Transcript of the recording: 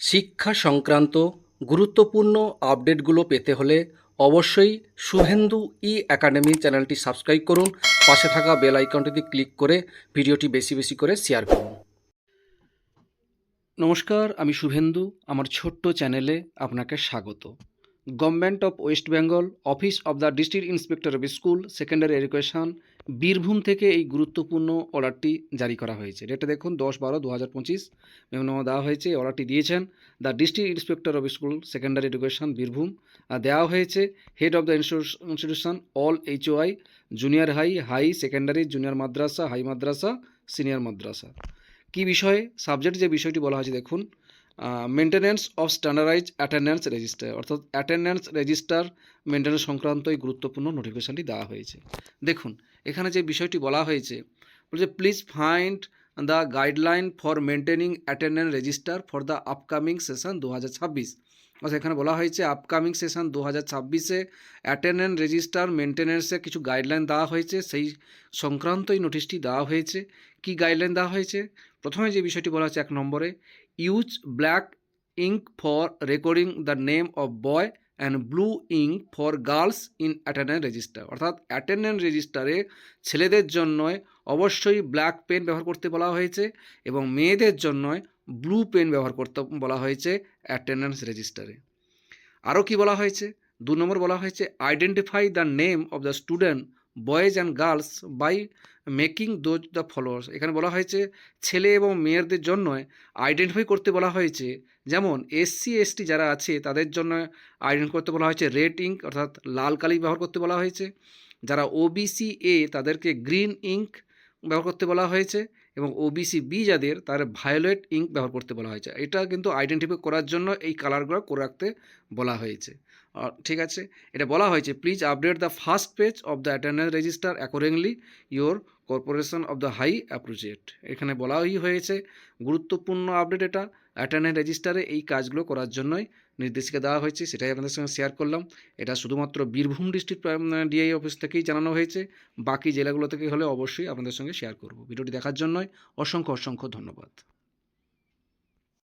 শিক্ষা সংক্রান্ত গুরুত্বপূর্ণ আপডেটগুলো পেতে হলে অবশ্যই শুভেন্দু ই একাডেমি চ্যানেলটি সাবস্ক্রাইব করুন। পাশে থাকা বেল আইকনটিতে ক্লিক করে ভিডিওটি বেশি বেশি করে শেয়ার করুন। নমস্কার, আমি শুভেন্দু, আমার ছোট্ট চ্যানেলে আপনাকে স্বাগত। Government of West Bengal office of the district inspector of school secondary education Birbhum থেকে এই গুরুত্বপূর্ণ অর্ডারটি জারি করা হয়েছে। এটা দেখুন, দশ বারো দু হাজার পঁচিশ। মেমোনামা দেওয়া হয়েছে অর্ডারটি দিয়েছেন the district inspector of school, secondary education, Birbhum. আর দেওয়া হয়েছে, head of the institution, all HOI junior high high secondary, junior madrasa, high madrasa, senior madrasa. কি বিষয়ে, সাবজেক্ট যে বিষয়টি বলা হয়েছে, দেখুন। Maintenance of standardize attendance register অর্থাৎ অ্যাটেন্ডেন্স রেজিস্টার মেনটেন্যান্স সংক্রান্ত এই গুরুত্বপূর্ণ নোটিফিকেশনটি দেওয়া হয়েছে। দেখুন, এখানে যে বিষয়টি বলা হয়েছে, বলছে please find the guideline for maintaining attendance register for the upcoming session দু হাজার ছাব্বিশ অর্থাৎ এখানে বলা হয়েছে আপকামিং সেশন দু হাজার ছাব্বিশে অ্যাটেন্ডেন্স রেজিস্টার মেনটেন্যান্সে কিছু গাইডলাইন দেওয়া হয়েছে। সেই সংক্রান্ত এই নোটিশটি দেওয়া হয়েছে। কি গাইডলাইন দেওয়া হয়েছে? প্রথমে যে বিষয়টি বলা হচ্ছে এক নম্বরে use black ink for recording the name of boy and blue ink for girls in attendance register অর্থাৎ অ্যাটেন্ডেন্স রেজিস্টারে ছেলেদের জন্য অবশ্যই ব্ল্যাক পেন ব্যবহার করতে বলা হয়েছে এবং মেয়েদের জন্য ব্লু পেন ব্যবহার করতে বলা হয়েছে অ্যাটেন্ডেন্স রেজিস্টারে আরও কি বলা হয়েছে? দু নম্বর বলা হয়েছে identify the name of the student boys and girls by making those the followers এখানে বলা হয়েছে, ছেলে এবং মেয়েদের জন্য আইডেন্টিফাই করতে বলা হয়েছে। যেমন এসসি এসটি যারা আছে, তাদের জন্য আইডেন্টিফাই করতে বলা হয়েছে রেড ইঙ্ক অর্থাৎ লাল কালি ব্যবহার করতে বলা হয়েছে। যারা ওবিসি এ তাদেরকে গ্রিন ইঙ্ক ব্যবহার করতে বলা হয়েছে এবং ওবিসি বি যাদের তার ভায়োলেট ইঙ্ক ব্যবহার করতে বলা হয়েছে। এটা কিন্তু আইডেন্টিফাই করার জন্য এই কালারগুলো করে রাখতে বলা হয়েছে। ঠিক আছে? এটা বলা হয়েছে please update the first page of the attendance register accordingly your corporation of the high appreciate এখানে বলাই হয়েছে, গুরুত্বপূর্ণ আপডেট এটা। অ্যাটার্নি রেজিস্টারে এই কাজগুলো করার জন্যই নির্দেশিকা দেওয়া হয়েছে, সেটাই আপনাদের সঙ্গে শেয়ার করলাম। এটা শুধুমাত্র বীরভূম ডিস্ট্রিক্ট ডিআই অফিস থেকেই জানানো হয়েছে। বাকি জেলাগুলো থেকে হলে অবশ্যই আপনাদের সঙ্গে শেয়ার করব। ভিডিওটি দেখার জন্যই অসংখ্য অসংখ্য ধন্যবাদ।